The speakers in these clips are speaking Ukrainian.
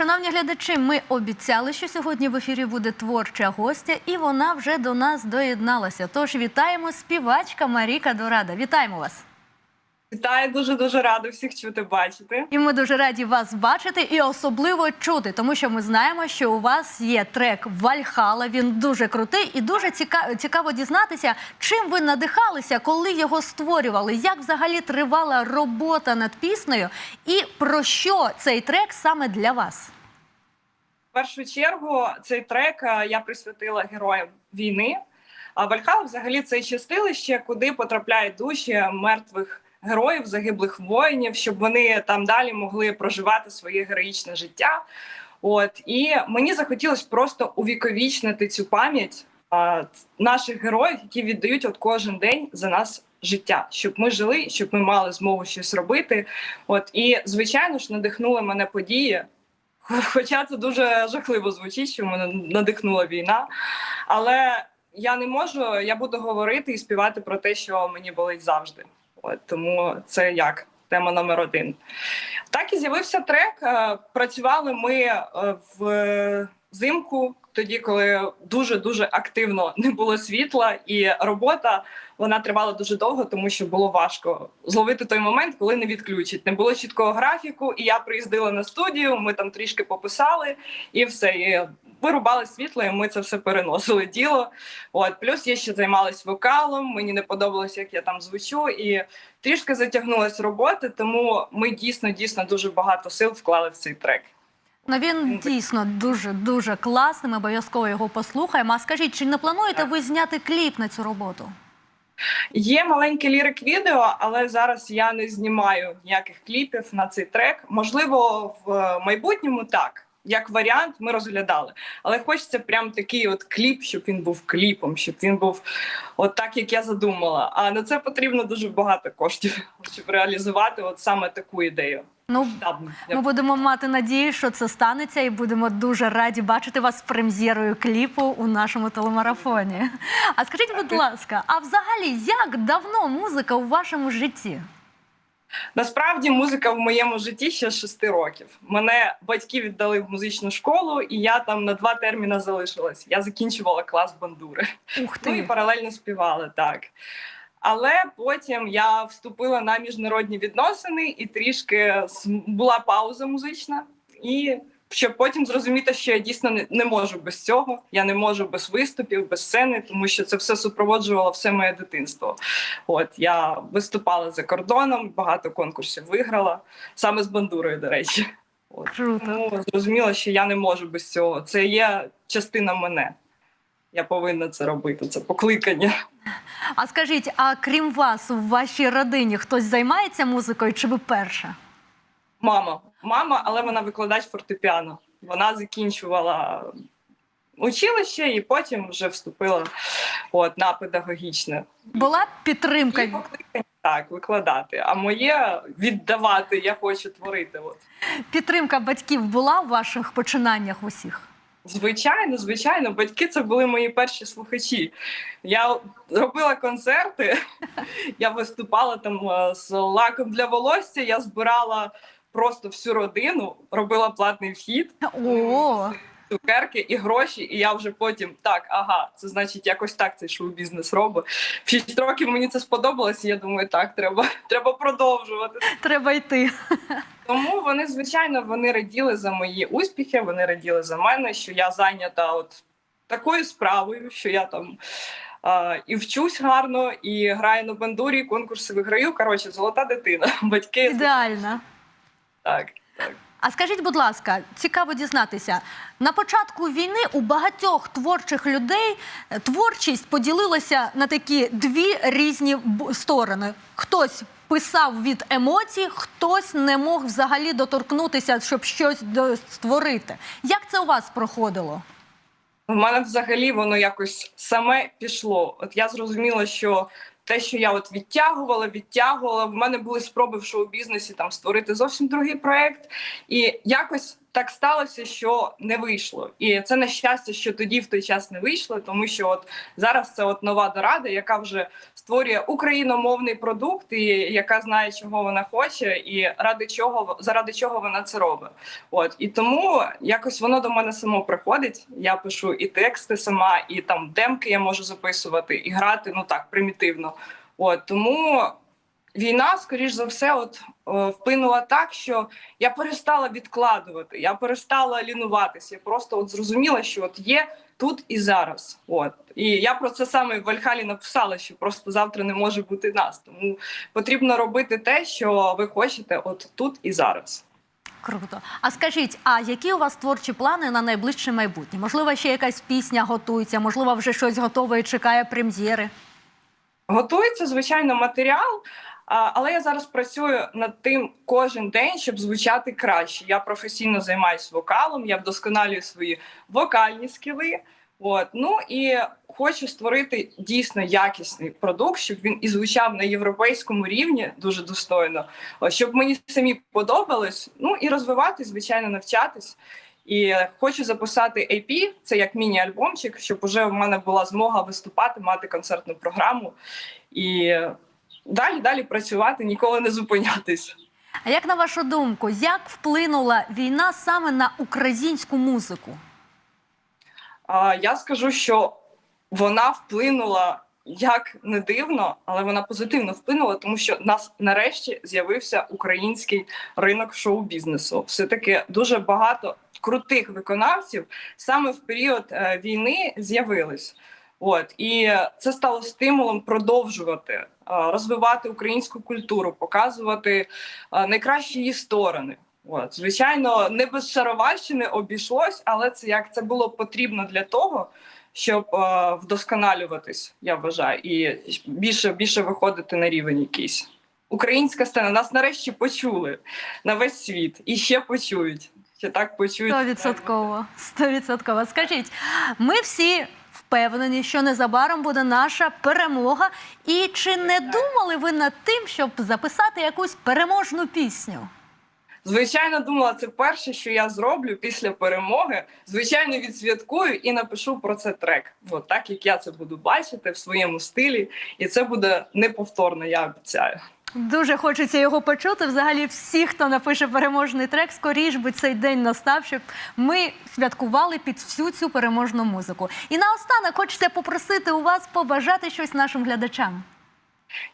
Шановні глядачі, ми обіцяли, що сьогодні в ефірі буде творча гостя, і вона вже до нас доєдналася. Тож вітаємо співачка Маріка Дорада. Вітаємо вас! Вітаю, дуже дуже рада всіх чути бачити. І ми дуже раді вас бачити і особливо чути, тому що ми знаємо, що у вас є трек Вальхала. Він дуже крутий і дуже ціка- цікаво дізнатися, чим ви надихалися, коли його створювали, як взагалі тривала робота над піснею, і про що цей трек саме для вас. В першу чергу цей трек е, я присвятила героям війни. А Вальхал взагалі це чистилище, куди потрапляють душі мертвих героїв, загиблих воїнів, щоб вони там далі могли проживати своє героїчне життя. От і мені захотілося просто увіковічнити цю пам'ять а, наших героїв, які віддають от кожен день за нас життя, щоб ми жили, щоб ми мали змогу щось робити. От і звичайно ж надихнули мене події. Хоча це дуже жахливо звучить, що мене надихнула війна. Але я не можу, я буду говорити і співати про те, що мені болить завжди. От тому це як тема номер один. Так і з'явився трек. Е, Працювали ми е, в взимку, тоді, коли дуже дуже активно не було світла, і робота вона тривала дуже довго, тому що було важко зловити той момент, коли не відключать. Не було чіткого графіку, і я приїздила на студію. Ми там трішки пописали, і все. І вирубали світло, і ми це все переносили діло. От плюс я ще займалась вокалом. Мені не подобалось, як я там звучу, і трішки затягнулась роботи. Тому ми дійсно дійсно дуже багато сил вклали в цей трек. Ну він дійсно дуже дуже класний. Ми обов'язково його послухаємо. А скажіть, чи не плануєте ви зняти кліп на цю роботу? Є маленьке лірик відео, але зараз я не знімаю ніяких кліпів на цей трек. Можливо, в майбутньому так. Як варіант, ми розглядали, але хочеться прям такий от кліп, щоб він був кліпом, щоб він був от так, як я задумала. А на це потрібно дуже багато коштів, щоб реалізувати от саме таку ідею. Ну ми будемо мати надію, що це станеться, і будемо дуже раді бачити вас з прем'єрою кліпу у нашому телемарафоні. А скажіть, будь ласка, а взагалі як давно музика у вашому житті? Насправді музика в моєму житті ще з шести років. Мене батьки віддали в музичну школу, і я там на два терміни залишилась. Я закінчувала клас бандури. Ух Ну і паралельно співала так. Але потім я вступила на міжнародні відносини, і трішки була пауза музична. І щоб потім зрозуміти, що я дійсно не, можу без цього. Я не можу без виступів, без сцени, тому що це все супроводжувало все моє дитинство. От я виступала за кордоном, багато конкурсів виграла саме з бандурою, до речі. От. Тому зрозуміла, що я не можу без цього. Це є частина мене. Я повинна це робити. Це покликання. А скажіть, а крім вас, у вашій родині хтось займається музикою, чи ви перша? Мама, мама, але вона викладач фортепіано. Вона закінчувала училище і потім вже вступила от, на педагогічне. Була підтримка? І так викладати. А моє віддавати. Я хочу творити. От. Підтримка батьків була у ваших починаннях усіх? Звичайно, звичайно, батьки це були мої перші слухачі. Я робила концерти, я виступала там е, з лаком для волосся. Я збирала просто всю родину, робила платний вхід, О, цукерки і гроші. І я вже потім так, ага, це значить якось так цей шоу-бізнес робить. В 6 років мені це сподобалось. і Я думаю, так треба, треба продовжувати. треба йти. Тому вони, звичайно, вони раділи за мої успіхи, вони раділи за мене, що я зайнята от такою справою, що я там а, і вчусь гарно, і граю на бандурі, конкурси виграю. Коротше, золота дитина. Батьки Ідеально. так. так. А скажіть, будь ласка, цікаво дізнатися, на початку війни у багатьох творчих людей е, творчість поділилася на такі дві різні сторони. Хтось писав від емоцій, хтось не мог взагалі доторкнутися, щоб щось створити. Як це у вас проходило? У мене взагалі воно якось саме пішло. От я зрозуміла, що те, що я от відтягувала, відтягувала, в мене були спроби в шоу-бізнесі там створити зовсім другий проект, і якось так сталося, що не вийшло. І це на щастя, що тоді в той час не вийшло, тому що от зараз це от нова дорада, яка вже створює україномовний продукт, і яка знає, чого вона хоче, і ради чого заради чого вона це робить. От і тому якось воно до мене само приходить. Я пишу і тексти сама, і там демки я можу записувати, і грати ну так примітивно. От тому війна, скоріш за все, от е, вплинула так, що я перестала відкладувати, я перестала лінуватися. Я просто от зрозуміла, що от є тут і зараз. От і я про це саме в Вальхалі написала, що просто завтра не може бути нас. Тому потрібно робити те, що ви хочете, от тут і зараз. Круто. А скажіть, а які у вас творчі плани на найближче майбутнє? Можливо, ще якась пісня готується, можливо, вже щось готове і чекає прем'єри. Готується звичайно матеріал. Але я зараз працюю над тим кожен день, щоб звучати краще. Я професійно займаюся вокалом, я вдосконалюю свої вокальні скіли. От ну і хочу створити дійсно якісний продукт, щоб він і звучав на європейському рівні дуже достойно, щоб мені самі подобалось. Ну і розвивати, звичайно, навчатись. І хочу записати EP, це як міні-альбомчик, щоб уже в мене була змога виступати, мати концертну програму і далі далі працювати, ніколи не зупинятись. А як на вашу думку, як вплинула війна саме на українську музику? А я скажу, що вона вплинула як не дивно, але вона позитивно вплинула, тому що нас нарешті з'явився український ринок шоу-бізнесу. Все таки дуже багато крутих виконавців саме в період е, війни з'явились. От і це стало стимулом продовжувати е, розвивати українську культуру, показувати е, найкращі її сторони. От, звичайно, не без шароварщини обійшлось, але це як це було потрібно для того, щоб е, вдосконалюватись, я вважаю, і більше більше виходити на рівень якийсь. Українська сцена нас нарешті почули на весь світ і ще почують. Ще так почують. Стовідсотково. Стовідсотково. Скажіть, ми всі впевнені, що незабаром буде наша перемога. І чи не думали ви над тим, щоб записати якусь переможну пісню? Звичайно, думала, це перше, що я зроблю після перемоги. Звичайно, відсвяткую і напишу про це трек. От так як я це буду бачити в своєму стилі, і це буде неповторно, я обіцяю. Дуже хочеться його почути. Взагалі, всі, хто напише переможний трек, скоріш би цей день настав, щоб ми святкували під всю цю переможну музику. І наостанок хочеться попросити у вас побажати щось нашим глядачам.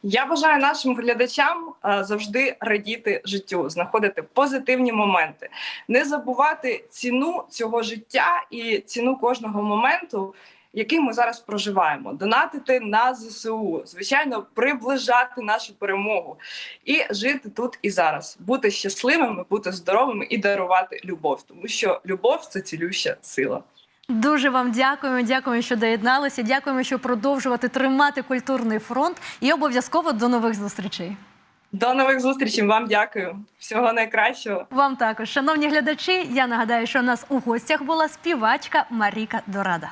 Я бажаю нашим глядачам е, завжди радіти життю, знаходити позитивні моменти, не забувати ціну цього життя і ціну кожного моменту, який ми зараз проживаємо, донатити на ЗСУ, звичайно, приближати нашу перемогу і жити тут і зараз, бути щасливими, бути здоровими і дарувати любов, тому що любов це цілюща сила. Дуже вам дякуємо. Дякуємо, що доєдналися. Дякуємо, що продовжувати тримати культурний фронт. І обов'язково до нових зустрічей. До нових зустрічей. Вам дякую. Всього найкращого. Вам також, шановні глядачі. Я нагадаю, що у нас у гостях була співачка Маріка Дорада.